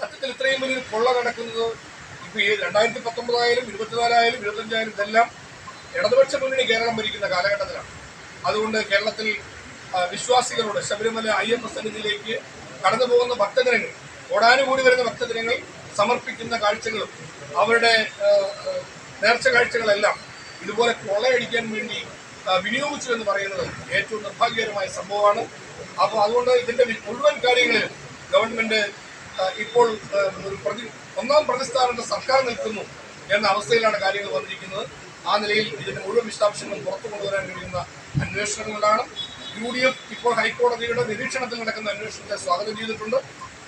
സത്യത്തിൽ ഇത്രയും വലിയ കൊള്ള നടക്കുന്നത് ഇപ്പൊ ഈ രണ്ടായിരത്തി പത്തൊമ്പതായാലും ഇരുപത്തിനാലായാലും ഇരുപത്തഞ്ചായാലും ഇതെല്ലാം ഇടതുപക്ഷ മുന്നണി കേരളം ഭരിക്കുന്ന കാലഘട്ടത്തിലാണ്. അതുകൊണ്ട് കേരളത്തിൽ വിശ്വാസികളോട് ശബരിമല അയ്യപ്പ സന്നിധിയിലേക്ക് കടന്നു പോകുന്ന ഭക്തജനങ്ങൾ ഓടാനുകൂടി വരുന്ന ഭക്തജനങ്ങൾ സമർപ്പിക്കുന്ന കാഴ്ചകളും അവരുടെ നേർച്ച കാഴ്ചകളെല്ലാം ഇതുപോലെ കൊള്ളയടിക്കാൻ വേണ്ടി വിനിയോഗിച്ചു എന്ന് പറയുന്നത് ഏറ്റവും നിർഭാഗ്യകരമായ സംഭവമാണ്. അപ്പോൾ അതുകൊണ്ട് ഇതിന്റെ മുഴുവൻ കാര്യങ്ങളിൽ ഗവൺമെന്റ് ഇപ്പോൾ ഒന്നാം പ്രതിസ്ഥാനത്ത് സർക്കാർ നിൽക്കുന്നു എന്ന അവസ്ഥയിലാണ് കാര്യങ്ങൾ വന്നിരിക്കുന്നത്. ആ നിലയിൽ ഇതിന്റെ മുഴുവൻ വിശദാംശങ്ങളും പുറത്തു കൊണ്ടുവരാൻ കഴിയുന്ന അന്വേഷണങ്ങളാണ് യു ഡി എഫ് ഇപ്പോൾ ഹൈക്കോടതിയുടെ നിരീക്ഷണത്തിൽ നടക്കുന്ന അന്വേഷണത്തെ സ്വാഗതം ചെയ്തിട്ടുണ്ട്.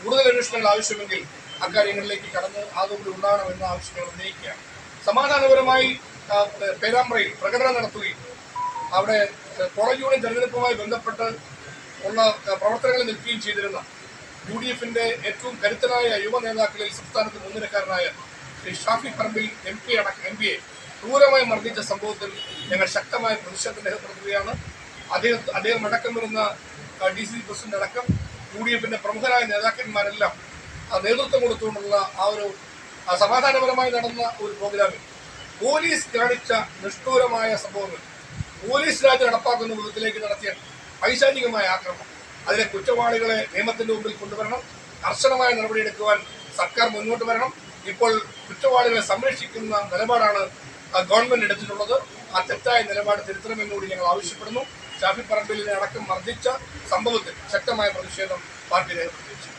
കൂടുതൽ അന്വേഷണങ്ങൾ ആവശ്യമെങ്കിൽ അക്കാര്യങ്ങളിലേക്ക് കടന്ന് അതുകൊണ്ട് ഉണ്ടാകണമെന്ന ആവശ്യങ്ങൾ ഉന്നയിക്കുകയാണ്. സമാധാനപരമായി പേരാമ്പ്രയിൽ പ്രകടനം നടത്തുകയും അവിടെ കോളേജ് യൂണിയൻ തെരഞ്ഞെടുപ്പുമായി ബന്ധപ്പെട്ട് ഉള്ള പ്രവർത്തനങ്ങൾ നിൽക്കുകയും ചെയ്തിരുന്ന യു ഡി എഫിന്റെ ഏറ്റവും കരുത്തനായ യുവ നേതാക്കളിൽ സംസ്ഥാനത്ത് മുൻനിരക്കാരനായ ശ്രീ ഷാഫി പറമ്പിൽ എം പി അടക്കം എം പിയെ ക്രൂരമായി മർദ്ദിച്ച സംഭവത്തിൽ ഞങ്ങൾ ശക്തമായ പ്രതിഷേധം രേഖപ്പെടുത്തുകയാണ്. അദ്ദേഹം അദ്ദേഹം അടക്കം വരുന്ന ഡി സി പ്രസിഡന്റ് അടക്കം യു ഡി എഫിന്റെ പ്രമുഖരായ നേതാക്കന്മാരെല്ലാം നേതൃത്വം കൊടുത്തുകൊണ്ടുള്ള ആ ഒരു സമാധാനപരമായി നടന്ന ഒരു പ്രോഗ്രാമിൽ പോലീസ് കാണിച്ച നിഷ്ഠൂരമായ സംഭവങ്ങൾ പോലീസ് രാജ് നടപ്പാക്കുന്ന വിധത്തിലേക്ക് നടത്തിയ പൈശാചികമായ ആക്രമണം. അതിലെ കുറ്റവാളികളെ നിയമത്തിന്റെ മുമ്പിൽ കൊണ്ടുവരണം. കർശനമായ നടപടിയെടുക്കുവാൻ സർക്കാർ മുന്നോട്ട് വരണം. ഇപ്പോൾ കുറ്റവാളികളെ സംരക്ഷിക്കുന്ന നിലപാടാണ് ഗവൺമെന്റ് എടുത്തിട്ടുള്ളത്. ആ തെറ്റായ നിലപാട് തിരുത്തണമെന്നുകൂടി ഞങ്ങൾ ആവശ്യപ്പെടുന്നു. ഷാഫി പറമ്പിലിനെ അടക്കം മർദ്ദിച്ച സംഭവത്തിൽ ശക്തമായ പ്രതിഷേധം പാർട്ടി രേഖപ്പെടുത്തി